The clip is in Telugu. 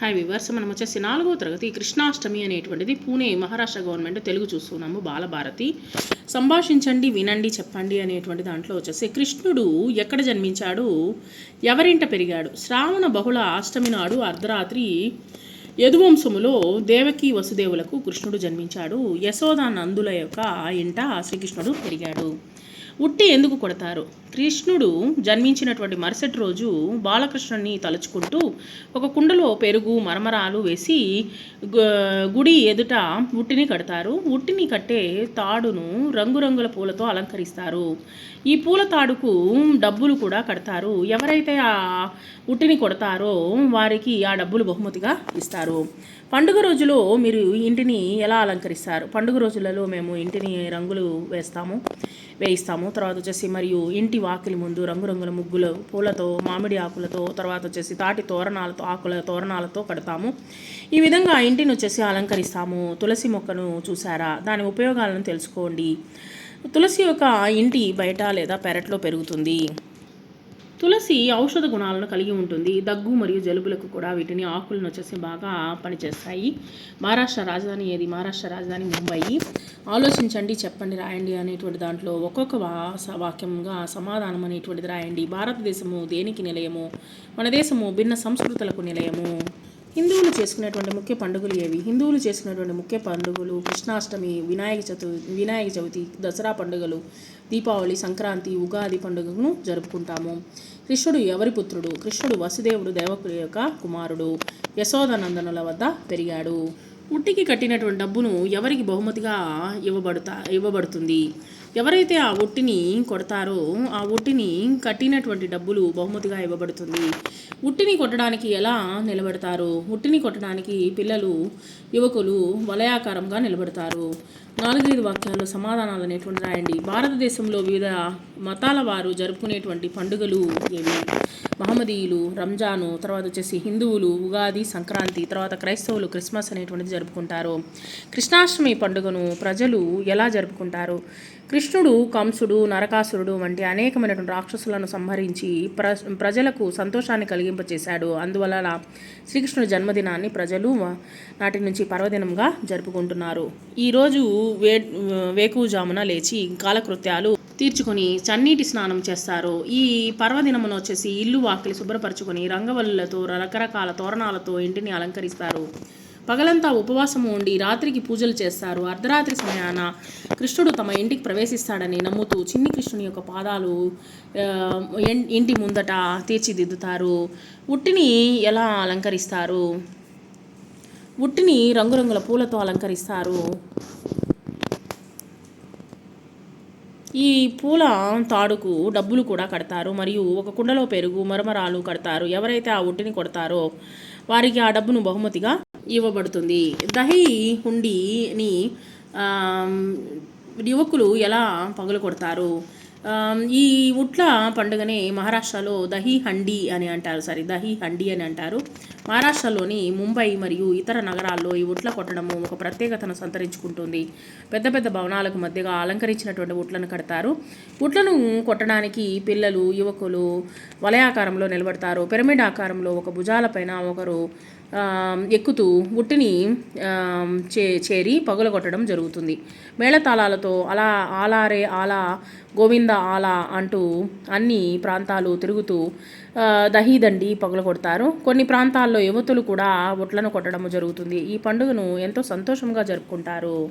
హాయ్ వివర్స్ మనం వచ్చేసి నాలుగో తరగతి కృష్ణాష్టమి అనేటువంటిది పూణే మహారాష్ట్ర గవర్నమెంట్ తెలుగు చూస్తున్నాము బాలభారతి. సంభాషించండి వినండి చెప్పండి అనేటువంటి దాంట్లో వచ్చేసి కృష్ణుడు ఎక్కడ జన్మించాడు? ఎవరింట పెరిగాడు? శ్రావణ బహుళ అష్టమి నాడు అర్ధరాత్రి యదువంశములో దేవకి వసుదేవులకు కృష్ణుడు జన్మించాడు. యశోద నందుల యొక్క ఇంట శ్రీకృష్ణుడు పెరిగాడు. ఉట్టి ఎందుకు కొడతారు? కృష్ణుడు జన్మించినటువంటి మరుసటి రోజు బాలకృష్ణుని తలుచుకుంటూ ఒక కుండలో పెరుగు మరమరాలు వేసి గుడి ఎదుట ఉట్టిని కడతారు. ఉట్టిని కట్టే తాడును రంగురంగుల పూలతో అలంకరిస్తారు. ఈ పూల తాడుకు డబ్బులు కూడా కడతారు. ఎవరైతే ఆ ఉట్టిని కొడతారో వారికి ఆ డబ్బులు బహుమతిగా ఇస్తారు. పండుగ రోజులో మీరు ఇంటిని ఎలా అలంకరిస్తారు? పండుగ రోజులలో మేము ఇంటిని రంగులు వేస్తాము. వేయిస్తాము. తర్వాత వచ్చేసి మరియు ఇంటి వాకిలి ముందు రంగురంగుల ముగ్గులు పూలతో మామిడి ఆకులతో తర్వాత వచ్చేసి తాటి తోరణాలతో ఆకుల తోరణాలతో కడతాము. ఈ విధంగా ఇంటిని వచ్చేసి అలంకరిస్తాము. తులసి మొక్కను చూసారా? దాని ఉపయోగాలను తెలుసుకోండి. తులసి యొక్క ఇంటి బయట లేదా పెరట్లో పెరుగుతుంది. తులసి ఔషధ గుణాలను కలిగి ఉంటుంది. దగ్గు మరియు జలుబులకు కూడా వీటిని ఆకులను వచ్చేసి బాగా పనిచేస్తాయి. మహారాష్ట్ర రాజధాని ఏది? మహారాష్ట్ర రాజధాని ముంబై ఆలోచించండి చెప్పండి రాయండి అనేటువంటి దాంట్లో ఒక్కొక్క వాక్యంగా సమాధానం అనేటువంటిది రాయండి. భారతదేశము దేనికి నిలయము? మన దేశము భిన్న సంస్కృతులకు నిలయము. హిందువులు చేసుకునేటువంటి ముఖ్య పండుగలు ఏవి? హిందువులు చేసుకునేటువంటి ముఖ్య పండుగలు కృష్ణాష్టమి వినాయక చతు వినాయక చవితి దసరా పండుగలు దీపావళి సంక్రాంతి ఉగాది పండుగను జరుపుకుంటాము. కృష్ణుడు ఎవరి పుత్రుడు? కృష్ణుడు వసుదేవుడు దేవకుడి యొక్క కుమారుడు. యశోదనందనుల వద్ద పెరిగాడు. ఉట్టికి కట్టినటువంటి డబ్బును ఎవరికి బహుమతిగా ఇవ్వబడుతా ఇవ్వబడుతుంది? ఎవరైతే ఆ ఉట్టిని కొడతారో ఆ ఉట్టిని కట్టినటువంటి డబ్బులు బహుమతిగా ఇవ్వబడుతుంది. ఉట్టిని కొట్టడానికి ఎలా నిలబడతారు? ఉట్టిని కొట్టడానికి పిల్లలు యువకులు వలయాకారంగా నిలబడతారు. నాలుగైదు వాక్యాల్లో సమాధానాలు అనేటువంటి రాయండి. భారతదేశంలో వివిధ మతాల వారు జరుపుకునేటువంటి పండుగలు ఏవి? మహమ్మదీయులు రంజాను తర్వాత వచ్చేసి హిందువులు ఉగాది సంక్రాంతి తర్వాత క్రైస్తవులు క్రిస్మస్ అనేటువంటిది జరుపుకుంటారు. కృష్ణాష్టమి పండుగను ప్రజలు ఎలా జరుపుకుంటారు? కృష్ణుడు కంసుడు నరకాసురుడు వంటి అనేకమైనటువంటి రాక్షసులను సంహరించి ప్ర ప్రజలకు సంతోషాన్ని కలిగింపచేశాడు. అందువలన శ్రీకృష్ణుడి జన్మదినాన్ని ప్రజలు నాటి నుంచి పర్వదినంగా జరుపుకుంటున్నారు. ఈరోజు వే వేకువజామున లేచి కాలకృత్యాలు తీర్చుకొని చన్నీటి స్నానం చేస్తారు. ఈ పర్వదినమున వచ్చేసి ఇల్లు వాకిలి శుభ్రపరచుకొని రంగవల్లులతో రకరకాల తోరణాలతో ఇంటిని అలంకరిస్తారు. పగలంతా ఉపవాసము ఉండి రాత్రికి పూజలు చేస్తారు. అర్ధరాత్రి సమయాన కృష్ణుడు తమ ఇంటికి ప్రవేశిస్తాడని నమ్ముతూ చిన్ని కృష్ణుని యొక్క పాదాలు ఇంటి ముందట తీర్చిదిద్దుతారు. ఉట్టిని ఎలా అలంకరిస్తారు? ఉట్టిని రంగురంగుల పూలతో అలంకరిస్తారు. ఈ పూల తాడుకు డబ్బులు కూడా కడతారు. మరియు ఒక కుండలో పెరుగు మరమరాలు కడతారు. ఎవరైతే ఆ ఉట్టిని కొడతారో వారికి ఆ డబ్బును బహుమతిగా ఇవ్వబడుతుంది. దహి హుండీని యువకులు ఎలా పగులు కొడతారు? ఈ ఉట్ల పండుగని మహారాష్ట్రలో దహి హండీ అని అంటారు. సారీ దహి హండీ అని అంటారు. మహారాష్ట్రలోని ముంబై మరియు ఇతర నగరాల్లో ఈ ఉట్ల కొట్టడము ఒక ప్రత్యేకతను సంతరించుకుంటుంది. పెద్ద పెద్ద భవనాలకు మధ్యగా అలంకరించినటువంటి ఉట్లను కడతారు. ఉట్లను కొట్టడానికి పిల్లలు యువకులు వలయాకారంలో నిలబడతారు. పిరమిడ్ ఆకారంలో ఒక భుజాలపైన ఒకరు ఎక్కుతూ ఉట్టిని చే చేరి పగులగొట్టడం జరుగుతుంది. మేళతాళాలతో అలా ఆలారే ఆలా గోవింద ఆలా అంటూ అన్ని ప్రాంతాలు తిరుగుతూ ఆ, దహీదండి పగులగొడతారు కొన్ని ప్రాంతాల్లో యువతులు కూడా ఒట్లను కొట్టడం జరుగుతుంది. ఈ పండుగను ఎంతో సంతోషంగా జరుపుకుంటారు.